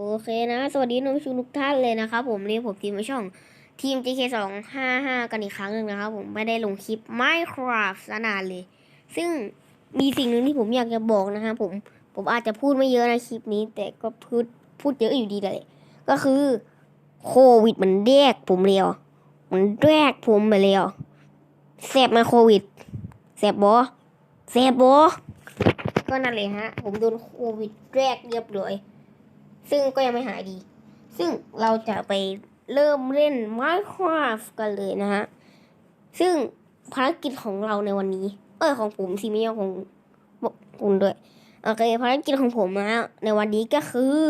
โอเคนะ สวัสดีน้องชูทุกท่านเลยนะครับผมนี่ผมทีมช่องทีม GK 2 5 5 กันอีกครั้งหนึ่งนะครับผมไม่ได้ลงคลิป Minecraft นานเลย ซึ่งมีสิ่งหนึ่งที่ผมอยากจะบอกนะครับผมผมอาจจะพูดไม่เยอะในคลิปนี้ แต่ก็พูดพูดเยอะอยู่ดีเลยก็คือโควิดมันแยกผมเร็วมันแยกผมไปเร็วแสบมาโควิดแสบบอแสบบอก็นั่นเลยฮะ ผมโดนโควิดแรกเรียบร้อย ซึ่งก็ยังไม่หายดี ซึ่งเราจะไปเริ่มเล่น Minecraft กันเลยนะฮะ ซึ่งภารกิจของเราในวันนี้ เออของผมสิไม่ใช่ของคุณด้วย โอเคภารกิจของผมนะในวันนี้ก็คือ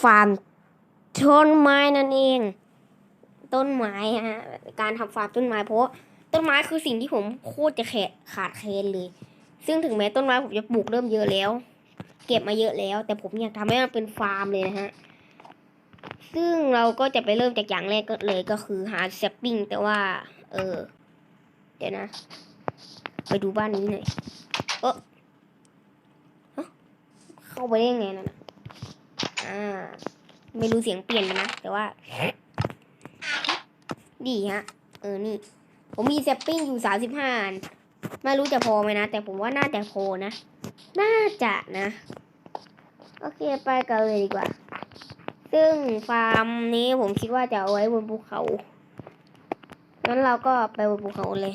ฟาร์มต้นไม้นั่นเอง ต้นไม้ฮะการทำฟาร์มต้นไม้เพราะต้นไม้คือสิ่งที่ผมโคตรจะแขะขาดแคลนเลย ซึ่งถึงแม้ต้นไม้ผมจะปลูกเริ่มเยอะแล้ว เก็บมาเยอะแล้ว แต่ผมอยากทำให้มันเป็นฟาร์มเลยนะฮะ ซึ่งเราก็จะไปเริ่มจากอย่างแรกก็เลยก็คือหาแซปปิ้งแต่ว่า เออ เดี๋ยวนะ ไปดูบ้านนี้หน่อยเออเข้าไปได้ยังไงนั่ะอ่า ไม่รู้เสียงเปลี่ยนนะ แต่ว่า ดีฮะ เออ นี่ ผมมีแซปปิ้งอยู่สามสิบห้าอันไม่รู้จะพอไหมนะ แต่ผมว่าน่าจะพอนะ น่าจะนะ โอเคไปกันเลยดีกว่า ซึ่งฟาร์มนี้ผมคิดว่าจะเอาไว้บนภูเขางั้นเราก็ไปบนภูเขาเลย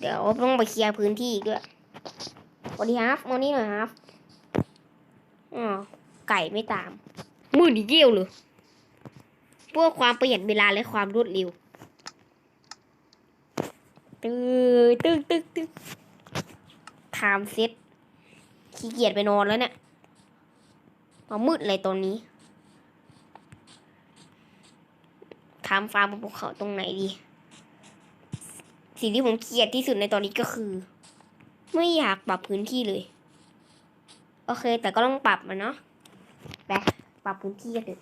เดี๋ยวต้องไปเคลียร์พื้นที่อีกด้วยสวัสดีครับมอนี่หน่อยครับอ๋อไก่ไม่ตาม มือดีเยี่ยวเลยเพื่อความประหยัดเวลาและความรวดเร็วตึ๊ดตึ๊กตึ๊กตึ๊กไทม์เซ็ต ขี้เกียจไปนอนแล้วเนี่ยมามืดเลยตอนนี้ทำฟาร์มบนภูเขาตรงไหนดี สิ่งที่ผมเกลียดที่สุดในตอนนี้ก็คือ ไม่อยากปรับพื้นที่เลย โอเค แต่ก็ต้องปรับมันเนาะไปปรับพื้นที่กันเถอะ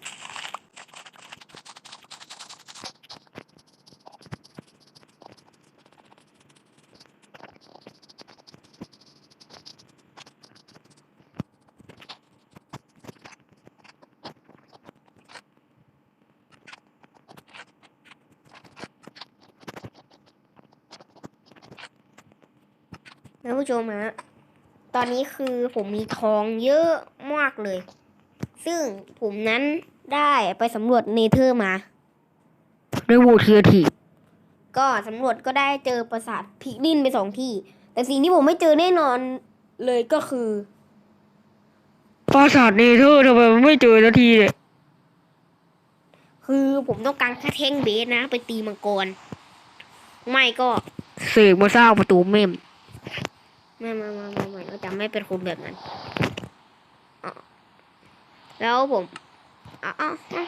ชมฮะ ตอนนี้คือผมมีทองเยอะมากเลย ซึ่งผมนั้นได้ไปสำรวจเนเธอร์มาในโหวตเทียทีก็สำรวจก็ได้เจอปราสาทพิกดินไปสองที่ แต่สิ่งที่ผมไม่เจอแน่นอนเลยก็คือ ปราสาทเนเธอร์ทำไมมันไม่เจอสักทีเลยคือผมต้องการแค่เท่งเบสนะ ไปตีมังกร ไม่ก็เสกมาสร้างประตูเมม ไม่ไม่ไม่ไม่ไม่เราจะไม่เป็นคนแบบนั้นอะแล้วผมอะอะอะ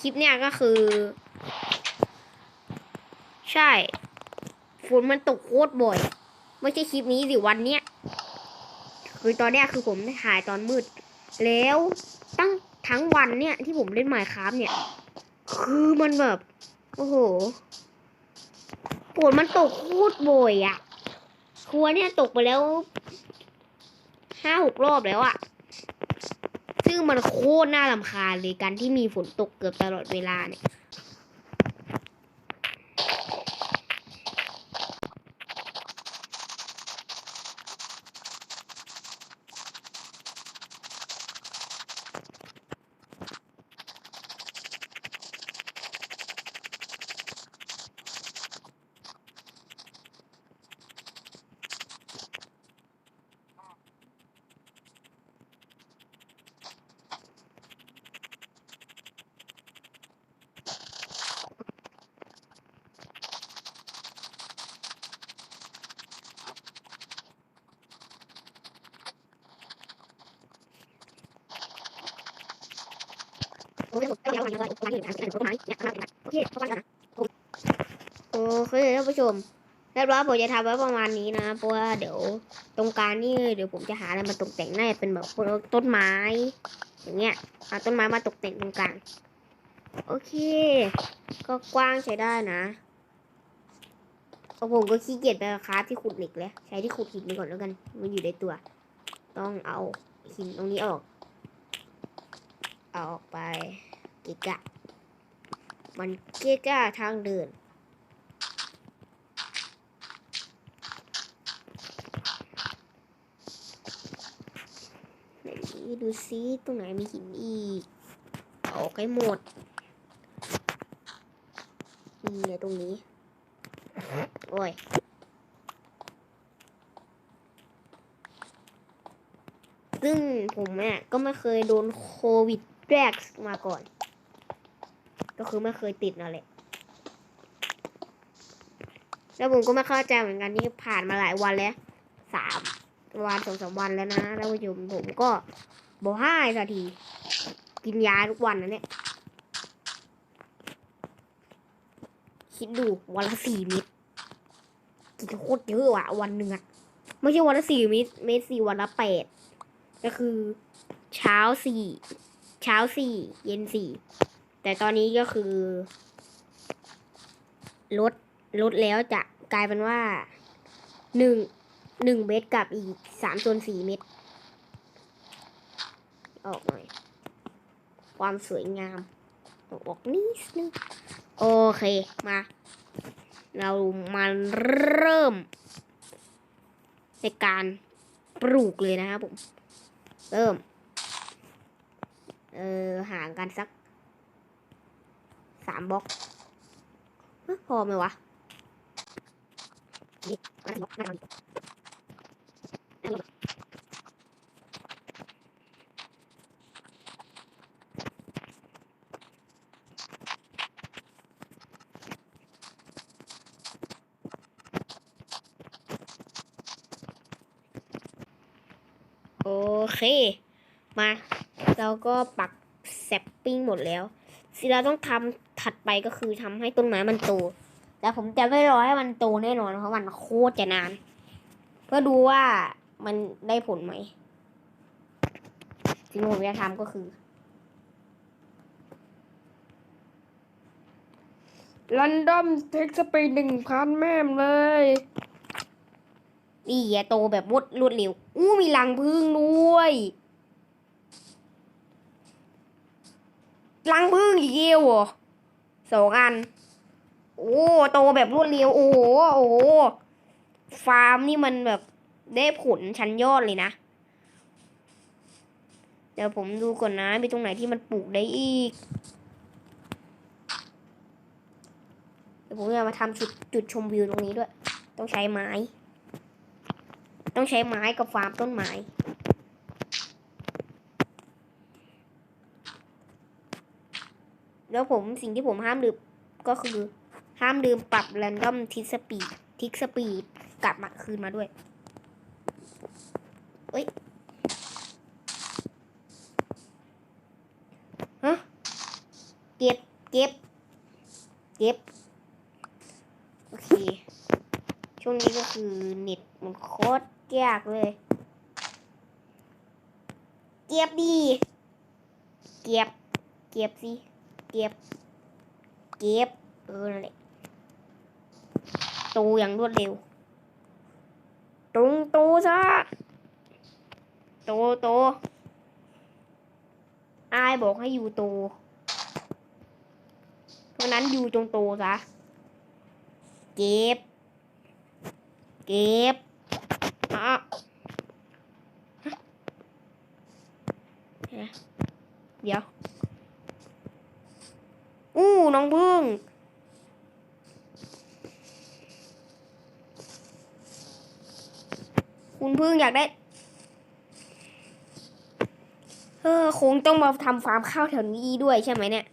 คลิปเนี่ยก็คือ ใช่ฝนมันตกโคตรบ่อย ไม่ใช่คลิปนี้สิวันเนี้ยคือตอนเนี้ยคือผมถ่ายตอนมืด แล้วตั้งทั้งวันเนี่ยที่ผมเล่นหมายครับเนี่ย คือมันแบบ โอ้โห ฝนมันตกโคตรบ่อยอะครัวเนี่ยตกไปแล้วห้าหกรอบแล้วอะซึ่งมันโคตรน่าลำคาญเลยการที่มีฝนตกเกือบตลอดเวลาเนี่ย โอเคท่านผู้ชมเรียบร้อยผมจะทำไว้ประมาณนี้นะ เพราะว่าเดี๋ยวตรงกลางนี่เดี๋ยวผมจะหาอะไรมาตกแต่งน่าจะเป็นแบบต้นไม้ อย่างเงี้ยเอาต้นไม้มาตกแต่งตรงกลาง โอเค ก็กว้างใช้ได้นะเอาผมก็ขี้เกียจไปคราฟที่ขุดเหล็กแล้วใช้ที่ขุดหินไปก่อนแล้วกัน มันอยู่ในตัว ต้องเอาหินตรงนี้ออก เอาออกไป กะกะ มันเกะกะทางเดิน ดูซิตรงไหนมีหินอีกอออกให้หมด นี่ไงตรงนี้ โอ้ยซึ่งผมเนี่ยก็ไม่เคยโดนโควิดแรกมาก่อน ก็คือไม่เคยติดนั่นแหละ แล้วผมก็ไม่เข้าใจเหมือนกันที่ผ่านมาหลายวันแล้วสามวันสองสามวันแล้วนะแล้วผู้ชมผมก็บอกให้สักที กินยาทุกวันนะเนี่ย คิดดูวันละสี่เม็ดกินโคตรเยอะว่ะวันหนึ่งอะไม่ใช่วันละสี่เม็ดเม็ดสี่วันละแปดก็คือ เช้าสี่เช้าสี่เย็นสี่ แต่ตอนนี้ก็คือ ลดลดแล้วจะกลายเป็นว่าหนึ่งหนึ่งเม็ดกับอีกสามส่วนสี่เม็ดออกหน่อย ความสวยงามอออกนิดนึง โอเคมา เรามาเริ่ม ในการปลูกเลยนะครับผม เริ่ม เออห่างกันสัก สามบล็อกพอไหมวะนี่มาสี่บล็อกน่นโอเค มา เราก็ปักแซปปิ้งหมดแล้ว สิ่งที่เราต้องทำ ถัดไปก็คือทำให้ต้นไม้มันโต แต่ผมจะไม่รอให้มันโตแน่นอนเพราะมันโคตรจะนาน เพื่อดูว่ามันได้ผลไหมสิ่งที่ผมจะทำก็คือรันดอมเทคสปีดหนึ่งพันแม่มเลยนี่แยโตแบบรวดรวดเร็ว อู้มีรังพึ่งด้วยรังพึ่งอีกเดียวเหรอ สองอัน โอ้โตแบบรวดเร็วโอ้โหโอ้ฟาร์มนี่มันแบบได้ผลชั้นยอดเลยนะ เดี๋ยวผมดูก่อนนะมีตรงไหนที่มันปลูกได้อีก เดี๋ยวผมจะมาทำจุดจุดชมวิวตรงนี้ด้วย ต้องใช้ไม้ ต้องใช้ไม้กับฟาร์มต้นไม้ แล้วผมสิ่งที่ผมห้ามลืมก็คือ ห้ามลืมปรับ random tick speed tick speed กลับมาคืนมาด้วย เอ้ยฮะเก็บเก็บเก็บ โอเค ช่วงนี้ก็คือเน็ตมันโคตรยากเลย เก็บดี เก็บ เก็บสิ เก็บ เก็บเออนั่นแหละโตอย่างรวดเร็วตรงโตซะโตโตอายบอกให้อยู่โตเพราะนั้นอยู่จงโตซะเก็บ เก็บอะฮะเดี๋ยว น้องพึ่ง คุณพึ่งอยากได้ เออคงต้องมาทำฟาร์มข้าวแถวนี้ด้วยใช่ไหมเนี่ย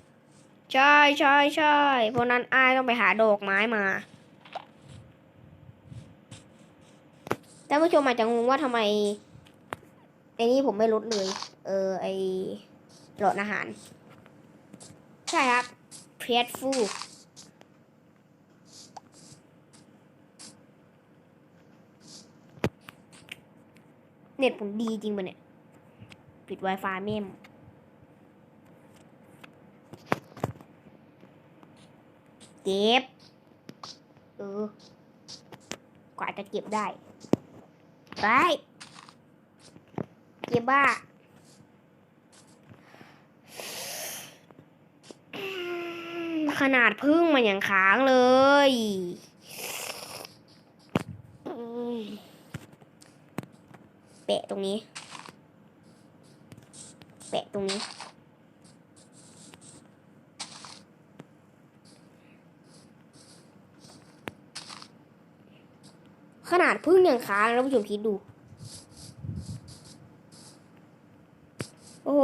ใช่ใช่ใช่เพราะนั้นอ้ายต้องไปหาดอกไม้มาท่านผู้ชมอาจจะงงว่าทำไมไอ้นี่ผมไม่ลดเลย เออ ไอหลอดอาหาร ใช่ครับ เพรสฟูเน็ตผมดีจริงปะเนี่ย ปิด Wi-Fi เมมเก็บ เออ กว่าจะเก็บได้ ไป เก็บบ้าอืม ขนาดพึ่งมันอย่างค้างเลย แปะตรงนี้ แปะตรงนี้ ขนาดพึ่งอย่างค้างแล้วผู้ชมคิดดู โอ้โห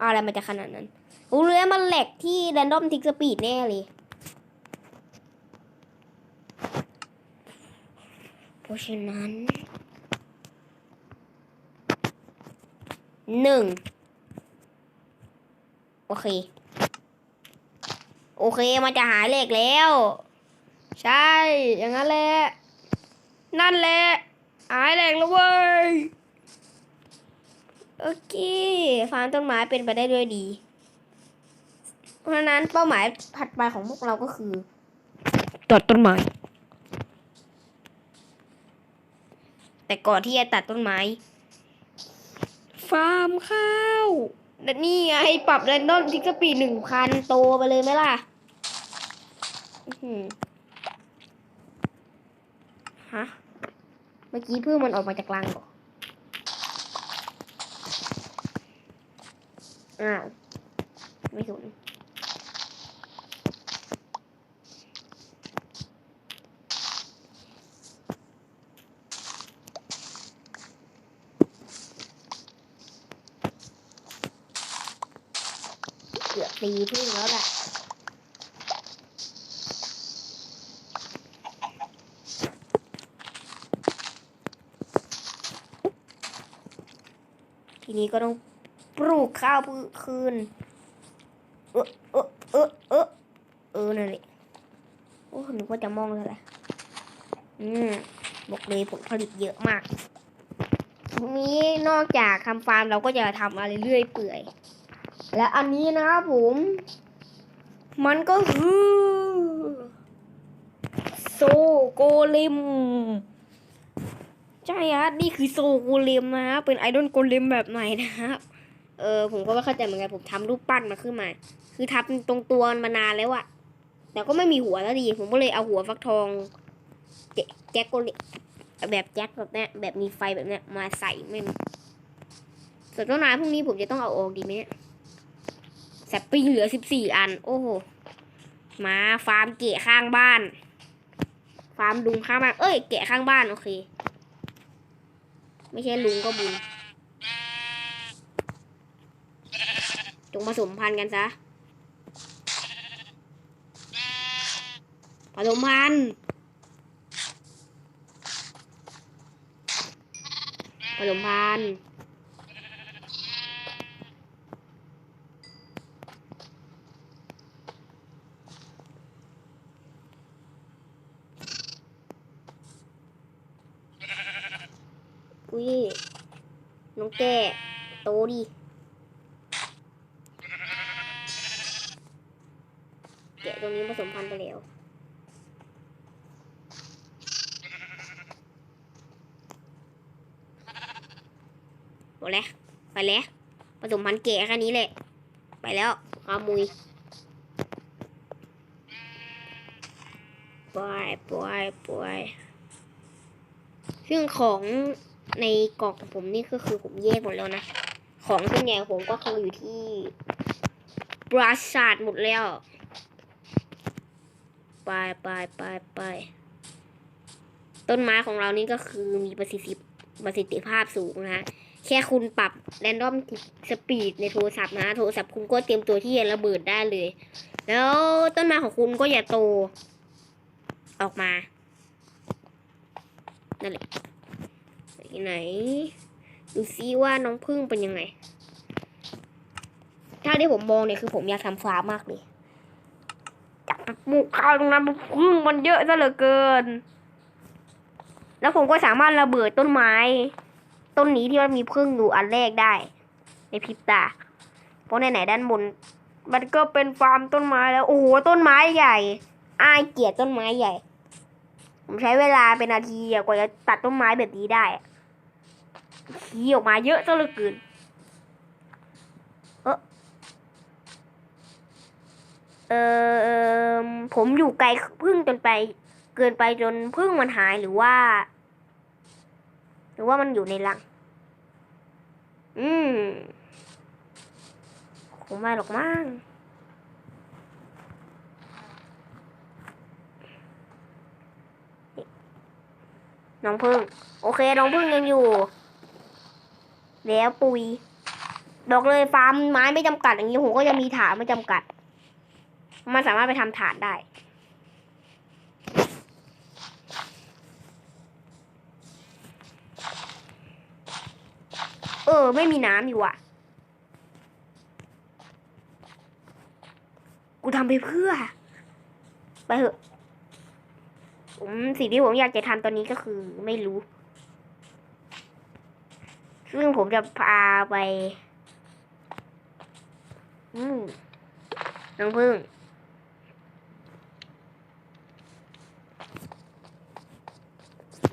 อะไรมันจะขนาดนั้น รู้เลยมันแหลกที่ Random Tick Speed แน่เลยเพราะฉะนั้นหนึ่งโอเค โอเคมันจะหายเหล็กแล้ว ใช่ อย่างนั้นแหละ นั่นแหละ หายแหลกแล้วเว้ย โอเค ฟาร์มต้นไม้เป็นไปได้ด้วยดี เพราะฉะนั้นเป้าหมายถัดไปของพวกเราก็คือตัดต้นไม้ แต่ก่อนที่จะตัดต้นไม้ ฟาร์มข้าวและนี่ไงปรับแรนดอมทิกสปีดหนึ่งพันโตไปเลยไหมล่ะอื้อหือฮะ เมื่อกี้เพิ่งมันออกมาจากรังเหรอ อ้าว ไม่สน ตีพึ่งแล้วแหละทีนี้ก็ต้องปลูกข้าวพืชคืน เออเออเออเออเออนั่นแหละโอ้หนูก็จะมองเลยแหละอืมบอกเลยผลผลิตเยอะมากทีนี้นอกจากทำฟาร์มเราก็จะทำอะไรเรื่อยเปื่อย และอันนี้นะครับผม มันก็คือโซโกเลมใช่ฮะนี่คือโซโกเลมนะฮะเป็นไอดอลโกเลมแบบใหม่นะครับเออผมก็ไม่เข้าใจเหมือนกันผมทำรูปปั้นมาขึ้นมา คือทำตรงตัวมานานแล้วอะแต่ก็ไม่มีหัวแล้วดีผมก็เลยเอาหัวฟักทองแจ็คโกเลแบบแจ็คแบบเนี้ยแบบมีไฟแบบเนี้ยมาใส่ไม่มีส่วนต้นไม้พวกนี้ผมจะต้องเอาออกดีไหมเนี่ย แซปปิ้งเหลือสิบสี่อัน โอ้โห มาฟาร์มเกะข้างบ้าน ฟาร์มลุงข้างบ้าน เอ้ยแกะข้างบ้านโอเค ไม่ใช่ลุงก็บุญ จงผสมพันธุ์กันซะ ผสมพันธุ์ ผสมพันธุ์อุ้ย น้อง แก่โตดิแกะตรงนี้ผสมพันธุ์ไปแล้วหมดแล้วไปแล้วผสมพันธุ์แกะแค่นี้แหละ ไปแล้วขามุยปล่อยปล่อยปล่อยซึ่งของ ในกล่องของผมนี่ก็คือผมแยกหมดแล้วนะ ของส่วนใหญ่ของผมก็คืออยู่ที่ปราสาทหมดแล้ว ไปไปไปไปต้นไม้ของเรานี่ก็คือมีประสิทธิประสิทธิภาพสูงนะ แค่คุณปรับ Random Speed ในโทรศัพท์นะ โทรศัพท์คุณก็เตรียมตัวที่จะระเบิดได้เลย แล้วต้นไม้ของคุณก็อย่าโต ออกมา นั่นแหละ ไหน ดูซิว่าน้องพึ่งเป็นยังไง ถ้าที่ผมมองเนี่ยคือผมอยากทำฟาร์มมากเลยจากปลูกข้าวตรงนั้นพึ่งมันเยอะซะเหลือเกิน แล้วผมก็สามารถระเบิดต้นไม้ ต้นนี้ที่มันมีพึ่งอยู่อันแรกได้ ในพริบตา เพราะไหนๆด้านบน มันก็เป็นฟาร์มต้นไม้แล้ว โอ้โหต้นไม้ใหญ่อายเกียดต้นไม้ใหญ่ ผมใช้เวลาเป็นนาทีกว่าจะตัดต้นไม้แบบนี้ได้ ขี้ออกมาเยอะซะเหลือเกินเออเออผมอยู่ไกลพึ่งจนไป เกินไปจนพึ่งมันหายหรือว่า หรือว่ามันอยู่ในรัง อืมคงไม่หรอกมั้งน้องพึ่ง โอเค น้องพึ่งยังอยู่ แล้วปุยบอกเลยฟาร์มไม้ไม่จำกัดอย่างนี้ผมก็ยังมีฐานไม่จำกัด มันสามารถไปทำฐานได้ เออ ไม่มีน้ำอยู่อะ กูทำไปเพื่อ ไปเถอะผมสิ่งที่ผมอยากจะทำตอนนี้ก็คือไม่รู้ ซึ่งผมจะพาไปอืมน้องพึ่ง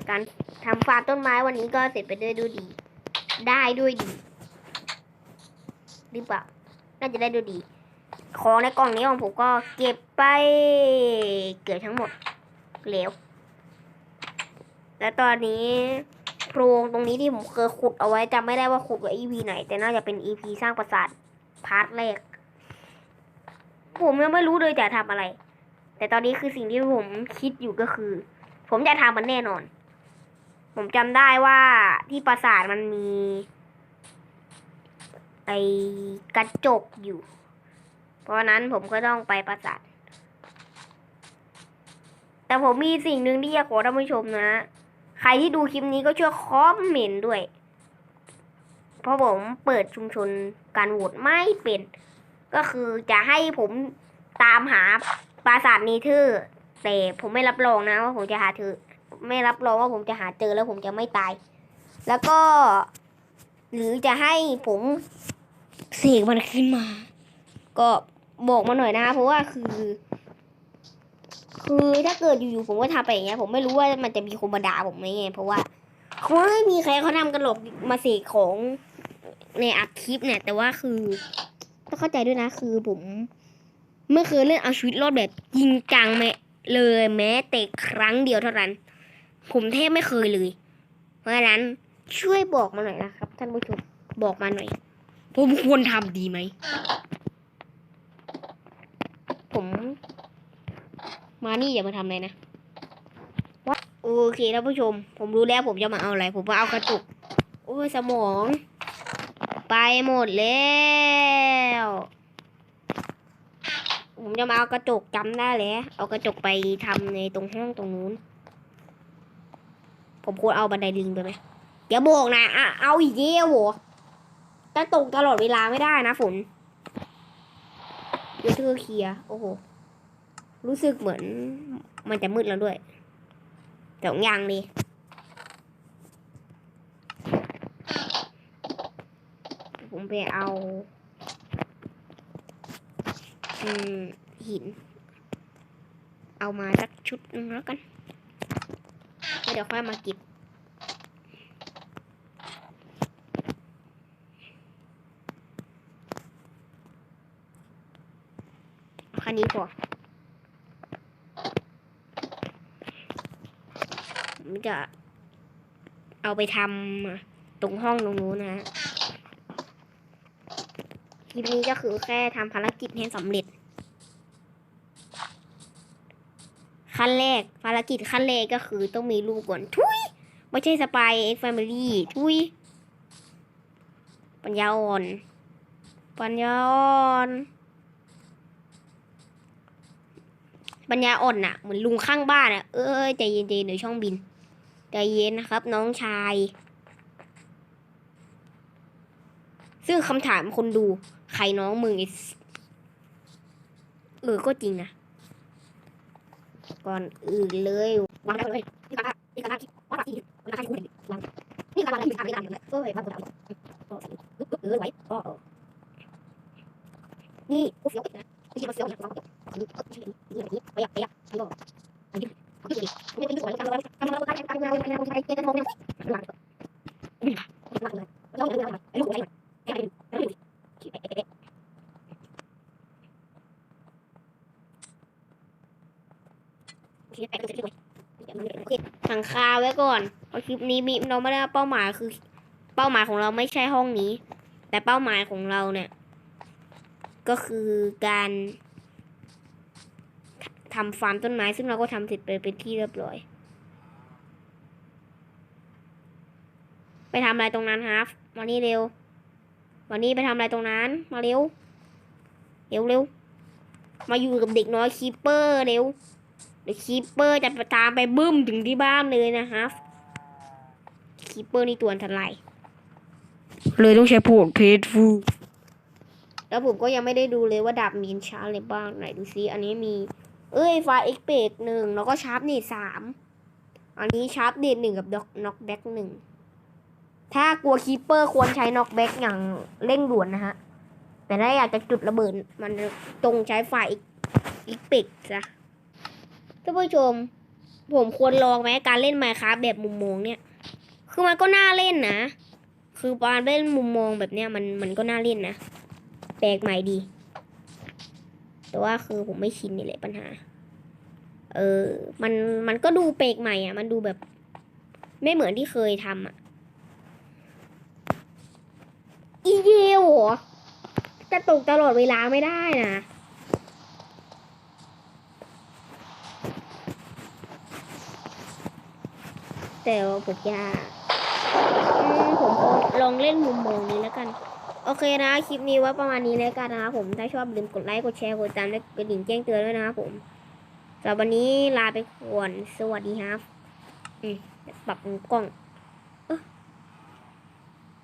การทำฟาร์มต้นไม้วันนี้ก็เสร็จไปด้วยด้วยดี ได้ด้วยดี หรือเปล่า น่าจะได้ด้วยดี ของในกล่องนี้ของผมก็เก็บไปเกือบทั้งหมดแล้ว และตอนนี้ โพรงตรงนี้ที่ผมเคยขุดเอาไว้จำไม่ได้ว่าขุดไว้ EP ไหน แต่น่าจะเป็น EP สร้างปราสาทพาร์ทแรก ผมยังไม่รู้เลยจะทำอะไร แต่ตอนนี้คือสิ่งที่ผมคิดอยู่ก็คือ ผมจะทำมันแน่นอน ผมจำได้ว่าที่ปราสาทมันมี ไอกระจกอยู่ เพราะฉะนั้นผมก็ต้องไปปราสาทแต่ผมมีสิ่งหนึ่งที่อยากขอท่านผู้ชมนะ ใครที่ดูคลิปนี้ก็ช่วยคอมเมนต์ด้วย เพราะผมเปิดชุมชนการโหวตไม่เป็น ก็คือจะให้ผมตามหาปราสาทนีเธอร์แต่ผมไม่รับรองนะว่าผมจะหาเธอไม่รับรองว่าผมจะหาเจอแล้วผมจะไม่ตาย แล้วก็ หรือจะให้ผมเสกมันขึ้นมา ก็บอกมาหน่อยนะเพราะว่าคือ คือถ้าเกิดอยู่ๆผมก็ทำไปอย่างเงี้ย ผมไม่รู้ว่ามันจะมีคนมาด่าผมไหมไงเพราะว่าคงไม่มีใครเขาทำกันหรอกมาเสกของในอัดคลิปเนี่ย แต่ว่าคือต้องเข้าใจด้วยนะ คือผมไม่เคยเล่นเอาชีวิตรอดแบบจริงจังแม้เลยแม้แต่ครั้งเดียวเท่านั้น ผมแทบไม่เคยเลย เพราะฉะนั้นช่วยบอกมาหน่อยนะครับ ท่านผู้ชมบอกมาหน่อย ผมควรทำดีไหม มานี่อย่ามาทำอะไรนะว่าโอเคท่านผู้ชม ผมรู้แล้วผมจะมาเอาอะไร ผมมาเอากระตุก โอ้ยสมอง ไปหมดแล้วผมจะมาเอากระจกจำได้แล้วเอากระจกไปทำในตรงห้องตรงนู้น ผมควรเอาบันไดลิงไปไหมอย่าบอกนะอะเอาอีกเยี่ยวะจะตกตลอดเวลาไม่ได้นะฝนเดี๋ยวเธอเคลียโอ้โห รู้สึกเหมือนมันจะมืดแล้วด้วยสองอย่างเลยผมไปเอาอืมหิน เอามาสักชุดนึงแล้วกันแล้เดี๋ยวค่อยมาเกิบอาคันนี้พอ ผม จะเอาไปทำตรงห้องตรงนู้นนะคลิปนี้ก็คือแค่ทำภารกิจให้สำเร็จ ขั้นแรกภารกิจขั้นแรกก็คือต้องมีลูกก่อน ทุย ไม่ใช่สปายเอ็กซ์แฟมิลี่ทุย ปัญญาอ่อน ปัญญาอ่อนปัญญาอ่อนน่ะเหมือนลุงข้างบ้านอะ เอ้ยใจเย็นๆเดี๋ยวช่องบิน ใจเย็นนะครับ น้องชาย ซึ่งคำถามคนดู ใครน้องมึงเออ ก็จริงนะ ก่อนอื่นเลยวางได้เลยนี่กระดาษนี่กระดาษวางที่กระดาษที่คุณวางนี่กระดาษที่ทำไม่ได้เลยเอ้ยวางตัวเอาเออไว้ก็นี่กูเสียวนะกูเสียวเสียวนะวางตัวนี่นี่นี่ไปอะไปอะนี่ก็อัน ถังคาไว้ก่อนเพราะคลิปนี้มีเราไม่ได้เป้าหมายคือ เป้าหมายของเราไม่ใช่ห้องนี้ แต่เป้าหมายของเราเนี่ย ก็คือการ ททำฟาร์มต้นไม้ ซึ่งเราก็ทำเสร็จไปเป็นที่เรียบร้อย ไปทำอะไรตรงนั้นฮะมานี่เร็ววันนี้ไปทำอะไรตรงนั้น มาเร็ว เร็วเร็ว มาอยู่กับเด็กน้อยคีปเปอร์เร็ว เดี๋ยวคีปเปอร์จะตามไปบึ้มถึงที่บ้านเลยนะฮะคีปเปอร์นี่ตัวอันตรายเลยต้องใช้พวกเพจฟูแล้วผมก็ยังไม่ได้ดูเลยว่าดาบมีนชาร์จอะไรบ้างไหนดูซิ อันนี้มี เอ้ยไฟเอ็กเปกหนึ่งแล้วก็ชาร์ปเนตสามอันนี้ชาร์ปเนตหนึ่งกับด็อกน็อกแบ็กหนึ่งถ้ากลัวคีเปอร์ควรใช้น็อกแบ็กอย่างเร่งด่วนนะฮะ แต่ถ้าอยากจะจุดระเบิดมันตรงใช้ไฟเอ็กเปกจ้ะท่านผู้ชม ผมควรลองไหมการเล่นไมค์ค a f t แบบมุมมองเนี่ย คือมันก็น่าเล่นนะ คือการเล่นมุมมองแบบเนี้ยมันมันก็น่าเล่นนะ แปลกใหม่ดี แต่ว่าคือผมไม่ชินนี่แหละปัญหา เออ มันมันก็ดูแปกใหม่อะ มันดูแบบ ไม่เหมือนที่เคยทำอะ อีเยวหรอจะตกตลอดเวลาไม่ได้นะแต่ว่าผมอยากอืมผมลองเล่นมุมมองนี้แล้วกัน โอเคนะคลิปนี้ว่าประมาณนี้แล้วกันนะครับผมถ้าชอบลืมกดไลค์กดแชร์กดติดตามและกระดิ่งแจ้งเตือนด้วยนะครับผมสำหรับวันนี้ลาไปก่อนสวัสดีครับอืมปรับมุมกล้องเออ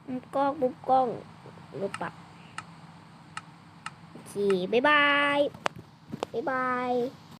มุมกล้องมุมกล้องรูปปรับโอเคบ๊ายบายบ๊ายบาย